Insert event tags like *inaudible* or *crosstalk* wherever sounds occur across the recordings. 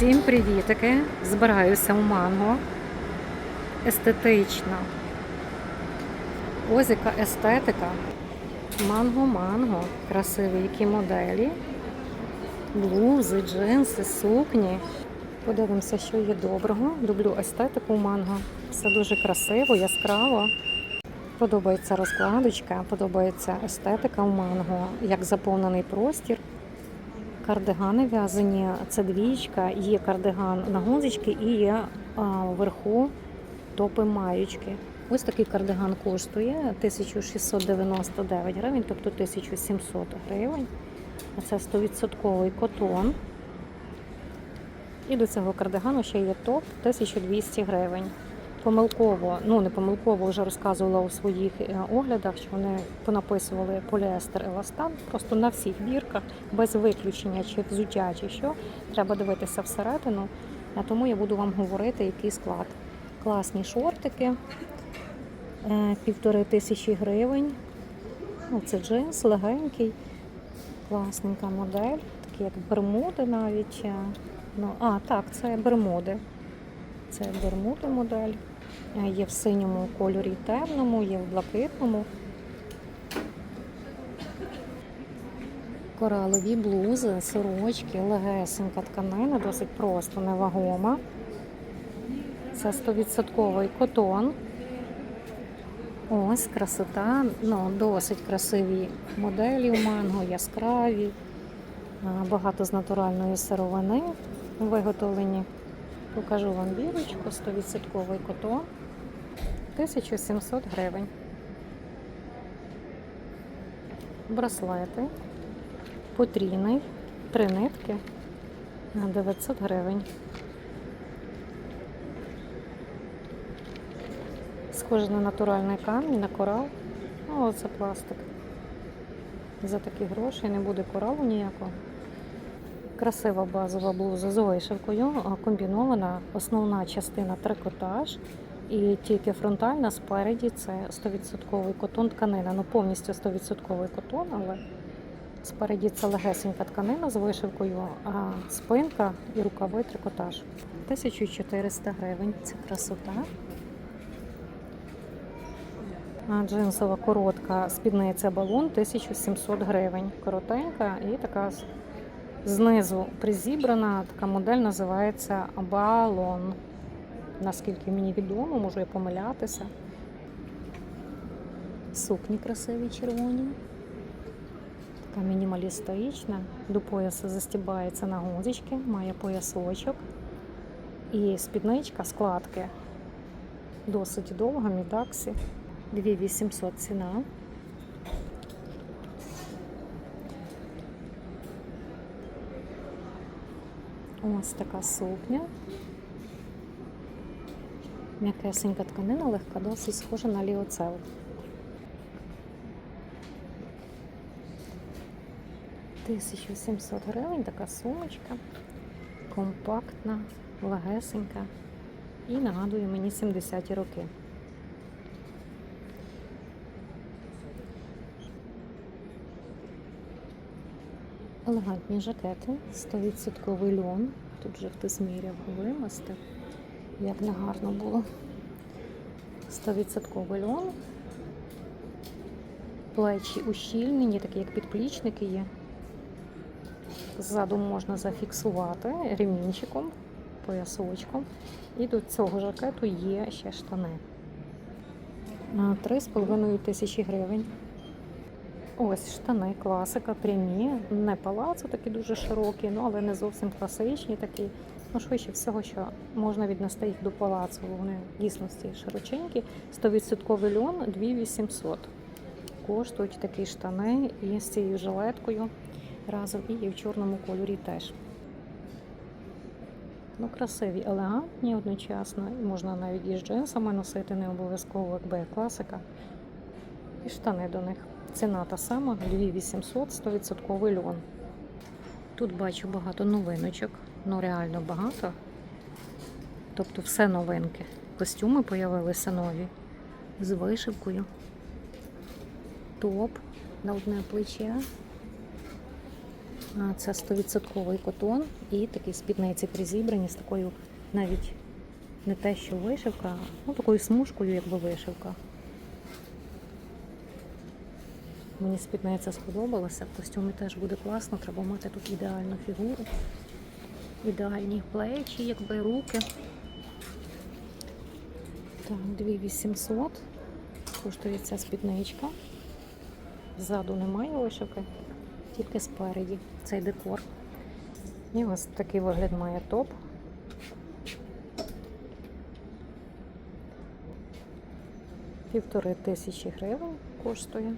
Всім привітики! Збираюся у манго. Естетично. Ось яка естетика. Манго-манго. Красиві які моделі. Блузи, джинси, сукні. Подивимося, що є доброго. Люблю естетику манго. Все дуже красиво, яскраво. Подобається розкладочка, подобається естетика у манго, як заповнений простір. Кардигани в'язані, це двічка, є кардиган на гузички і є вверху топи маючки. Ось такий кардиган коштує 1699 гривень, тобто 1700 гривень. Це 100% котон. І до цього кардигану ще є топ 1200 гривень. Помилково, ну не помилково вже розказувала у своїх е, оглядах, що вони понаписували поліестер еластан. Просто на всіх бірках, без виключення, чи взуття, чи що, треба дивитися всередину. А тому я буду вам говорити, який склад. Класні шортики, е, півтори тисячі гривень. Ну, це джинс, легенький, класненька модель, такі як бермуди навіть. е, Ну, а, так, це бермуди. Це бермуди модель. Е, Є в синьому кольорі темному, є в блакитному. Коралові блузи, сорочки, легесенька тканина, досить просто невагома. Це 100% котон. Ось красота. Ну, досить красиві моделі у манго, яскраві, Е, багато з натуральної сировини виготовлені. Покажу вам бірочку, 100% котон, 1700 гривень. Браслети, потрійний, три нитки, на 900 гривень. Схоже на натуральний камінь, на корал. Ну, оце пластик. За такі гроші не буде коралу ніякого. Красива базова блуза з вишивкою, комбінована основна частина трикотаж. І тільки фронтальна спереді це 100% котон тканина. Ну повністю 100% котон, але спереді це легесенька тканина з вишивкою, а спинка і рукави трикотаж. 1400 гривень. Це красота. А Джинсова коротка спідниця балон 1700 гривень. Коротенька і така знизу призібрана. Така модель називається балон. Наскільки мені відомо, можу я помилятися. Сукні красиві червоні. Така мінімалістична. До пояса застібається на гузички, має поясочок. І спідничка складки. Досить довга, мідаксі. 2800 ціна. Ось така сукня. М'якесенька тканина, легка, досить схожа на ліоцел. Тисячу сімсот гривень така сумочка, компактна, легесенька і нагадує мені 70-ті роки. Елегантні жакети, 100% льон. Тут вже хтось міряв вимасти. Як не гарно було. 100% льон. Плечі ущільнені, такі як підплічники є. Ззаду можна зафіксувати ремінчиком, поясочком. І до цього жакету є ще штани. На 3,5 тисячі гривень. Ось штани, класика, прямі, не палацо, такі дуже широкі, ну але не зовсім класичні такі. Ну, швидше всього, що можна віднести їх до палацу. Вони в дійсності широченькі. 100% льон 2800. Коштують такі штани і з цією жилеткою разом і в чорному кольорі теж. Ну, красиві, елегантні одночасно. Можна навіть із джинсами носити, не обов'язково, як класика. І штани до них. Ціна та сама 2800, 100% льон. Тут бачу багато новиночок, ну реально багато. Тобто все новинки. Костюми появилися нові з вишивкою. Топ на одне плече. Це 100% котон і такі спідниці призібрані з такою навіть не те, що вишивка, ну, такою смужкою, якби вишивка. Мені спідниця сподобалася. В костюмі теж буде класно. Треба мати тут ідеальну фігуру, ідеальні плечі, якби руки. Так, 2800 коштує ця спідничка. Ззаду немає вишивки, тільки спереді цей декор. І ось такий вигляд має топ. Півтори тисячі гривень коштує.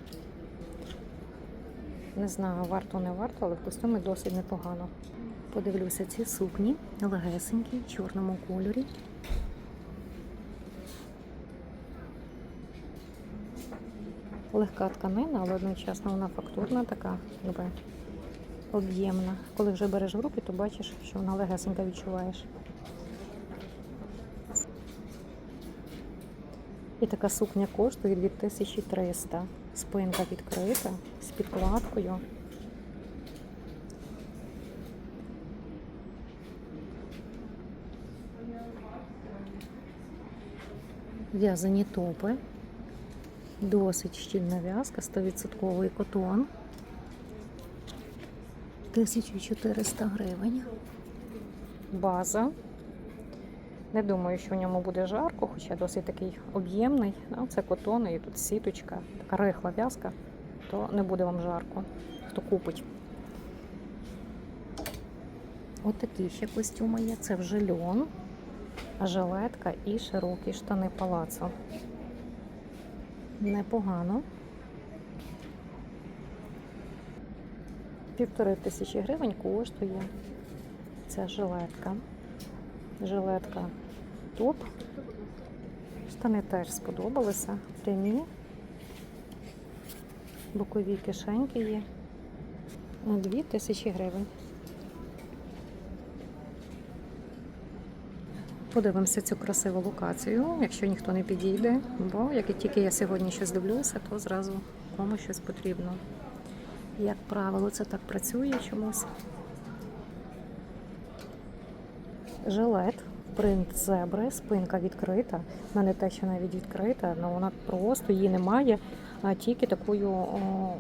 Не знаю, варто не варто, але в костюмі досить непогано. Подивлюся ці сукні, легесенькі, в чорному кольорі. Легка тканина, але одночасно вона фактурна така, якби об'ємна. Коли вже береш в руки, то бачиш, що вона легесенька відчуваєш. І така сукня коштує 2300. Спинка відкрита з підкладкою. В'язані топи. Досить щільна в'язка, 100% котон. 1400 гривень. База. Не думаю, що в ньому буде жарко, хоча досить такий об'ємний. Це котон і тут сіточка, така рихла в'язка, то не буде вам жарко, хто купить. Ось такі ще костюми є. Це вже льон, жилетка і широкі штани палацо. Непогано. Півтори тисячі гривень коштує ця жилетка. Жилетка топ. Штани теж сподобалися. Прямі. Бокові кишеньки є. Дві тисячі гривень. Подивимося цю красиву локацію, якщо ніхто не підійде, бо як тільки я сьогодні щось дивлюся, то зразу комусь щось потрібно. Як правило, це так працює чомусь. Жилет, принт зебри, спинка відкрита. Ну, не те, що навіть відкрита, але вона просто її немає, а тільки такою о,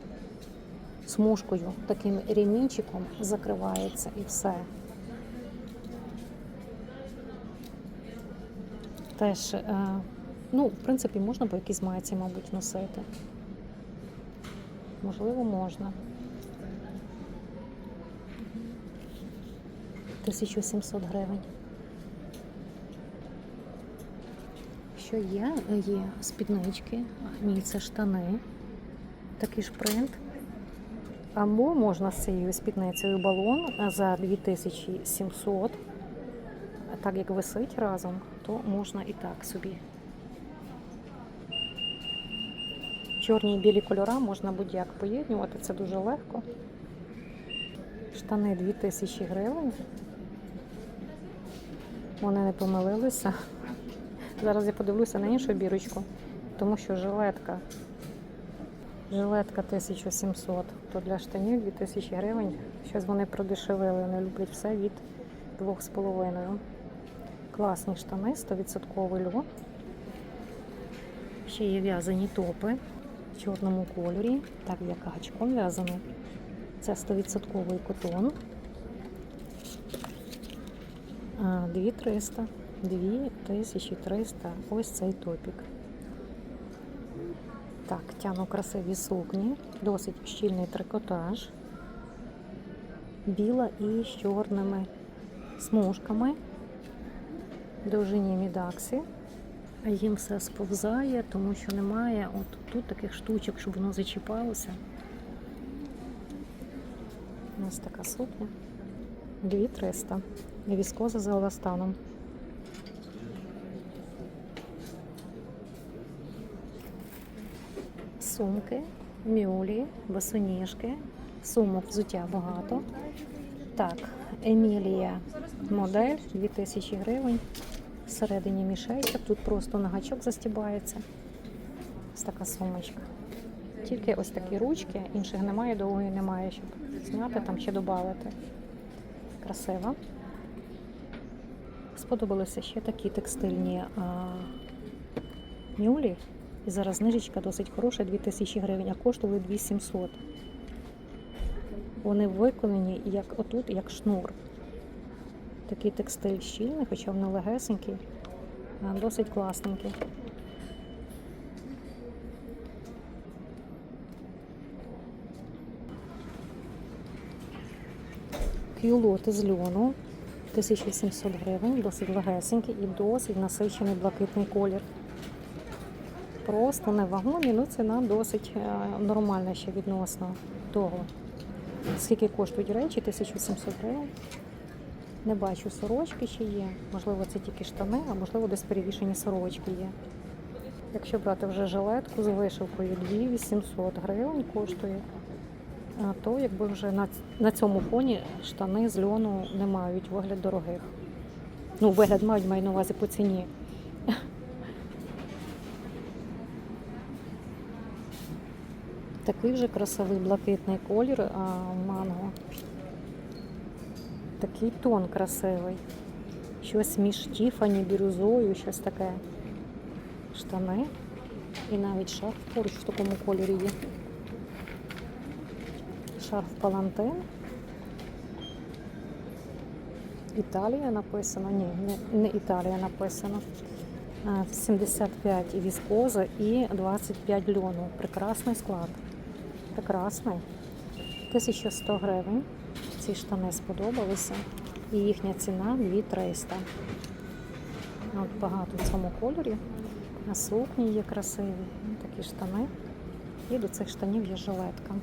смужкою, таким ремінчиком закривається і все. Теж, е, ну, в принципі, можна по якійсь майці, мабуть, носити. Можливо, можна. 1700 гривень. Що є? Є спіднички, ні, це штани, такий ж принт. Або можна з цією спідницею балон за 2700. Так як висить разом, то можна і так собі. Чорні і білі кольора можна будь-як поєднувати, це дуже легко. Штани 2000 гривень. Вони не помилилися. Зараз я подивлюся на іншу бірочку, тому що жилетка. Жилетка 1700, то для штанів 2000 гривень. Щось вони продешевили, вони люблять все від 2,5. Класні штани, 100% льон. Ще є в'язані топи в чорному кольорі. Так, як гачком в'язаний. Це 100% котон. А, 2300. 2300. Ось цей топік. Так, тяну красиві сукні. Досить щільний трикотаж. Біла і з чорними смужками. Довжині мідаксі. Їм все сповзає, тому що немає от тут таких штучок, щоб воно зачіпалося. Ось така сукня. 2300. Віскоза за еластаном. Сумки, мюлі, босоніжки, сумок взуття багато. Так, Емілія модель 2000 гривень. Всередині мішечок. Тут просто на гачок застібається. Ось така сумочка. Тільки ось такі ручки, інших немає, довгої немає, щоб зняти там чи додати. Красиво. Сподобалися ще такі текстильні а, мюлі. І зараз знижечка досить хороша, 2000 гривень, а коштували 2700. Вони виконані як отут, як шнур. Такий текстиль щільний, хоча вони легесенький, досить класненький. Кюлоти з льону 1700 гривень, досить легесенький і досить насичений блакитний колір. Просто не вагомі, ну ціна досить е, нормальна ще відносно того. Скільки коштують речі? 1700 гривень. Не бачу сорочки ще є. Можливо, це тільки штани, а можливо, десь перевішені сорочки є. Якщо брати вже жилетку з вишивкою 2800 гривень коштує, то якби вже на, на цьому фоні штани з льону не мають вигляд дорогих. Ну, вигляд мають маю на увазі по ціні. *laughs* Такий вже красивий блакитний колір а, манго. Такий тон красивий. Щось між Тіфані, бірюзою, щось таке. Штани. І навіть шарф поруч в такому кольорі є. Шарф Палантин. Італія написано. Ні, не, не Італія написано. 75 віскоза і 25 льону. Прекрасний склад. Прекрасний. 1100 гривень. Ці штани сподобалися. І їхня ціна 2300. От багато в цьому кольорі. На сукні є красиві. Такі штани. І до цих штанів є жилетка.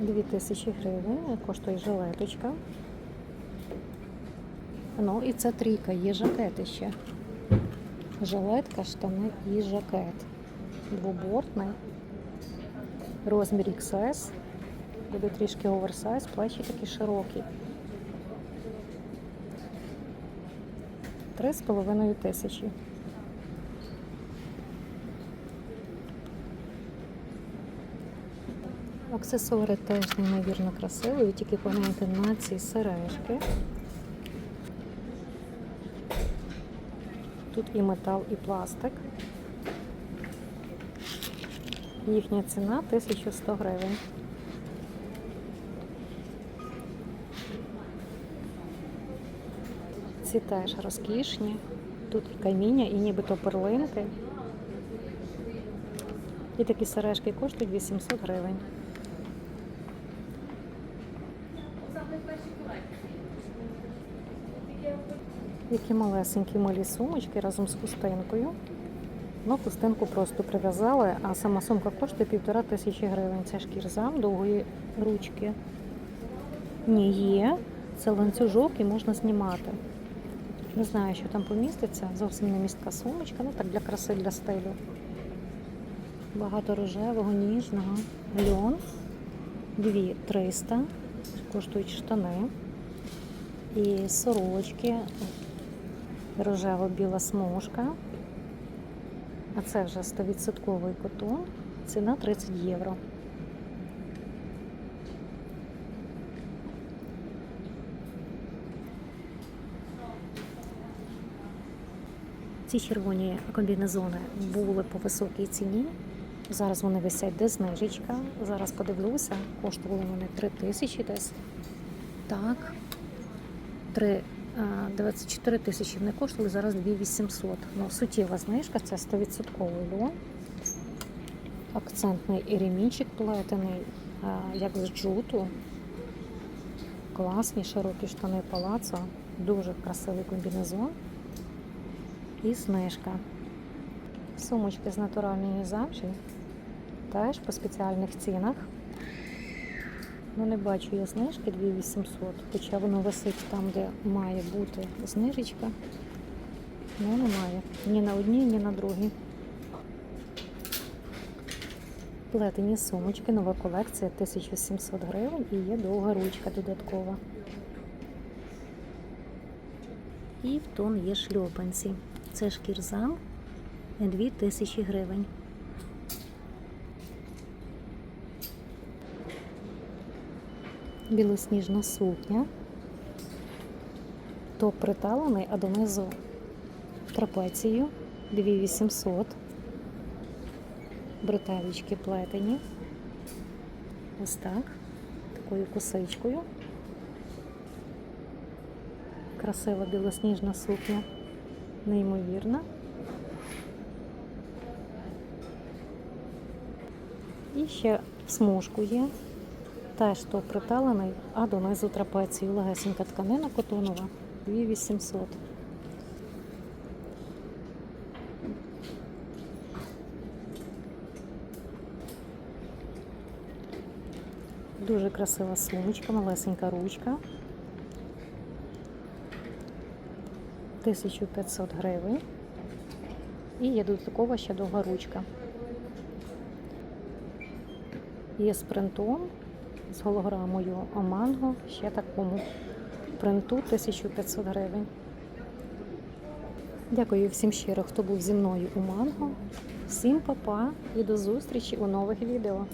Дві тисячі гривень коштує жилеточка. Ну і це трійка, є жакети ще. Жилетка, штани і жакет. Двобортний. Розмір XS. Буде трішки оверсайз, плечі такі широкі. Три з половиною тисячі. Аксесуари теж неймовірно красиві, тільки погляньте на ці сережки. Тут і метал, і пластик. Їхня ціна 1100 гривень. Ці теж розкішні. Тут і каміння, і нібито перлинки. І такі сережки коштують 800 гривень. Які малесенькі милі сумочки разом з хустинкою. Ну, хустинку просто прив'язали, а сама сумка коштує півтора тисячі гривень. Це шкірза довгої ручки. Ні, є. Це ланцюжок і можна знімати. Не знаю, що там поміститься. Зовсім не містка сумочка, ну так для краси, для стилю. Багато рожевого, ніжного. Льон. Дві 300. Коштують штани. І сорочки. Рожево-біла смужка. А це вже 100% котон. Ціна 30 євро. Ці червоні комбінезони були по високій ціні. Зараз вони висять де знижечка. Зараз подивлюся, коштували вони 3 тисячі десь. Так. 3, а, 24 тисячі вони коштували, зараз 2800. Ну, суттєва знижка, це 100% льон. Акцентний ремінчик плетений, як з джуту. Класні широкі штани палацо. Дуже красивий комбінезон. І знижка. Сумочки з натуральної замші. Теж по спеціальних цінах. Ну, не бачу я знижки 2800, хоча воно висить там, де має бути знижечка. Ну, немає. Ні на одній, ні на другій. Плетені сумочки, нова колекція 1700 гривень і є довга ручка додаткова. І в тон є шльопанці. Це шкірзам 2000 гривень. Білосніжна сукня. Топ приталений, а донизу трапецію 2800. Бретелечки плетені. Ось так. Такою косичкою. Красива білосніжна сукня. Неймовірна. І ще смужку є. Теж то приталений, а донизу трапецію. Легесенька тканина котонова. 2800. Дуже красива сумочка, малесенька ручка. 1500 гривень. І є додаткова ще довга ручка. Є з принтом, з голограмою Оманго, ще такому принту 1500 гривень. Дякую всім щиро, хто був зі мною у Манго. Всім па-па і до зустрічі у нових відео.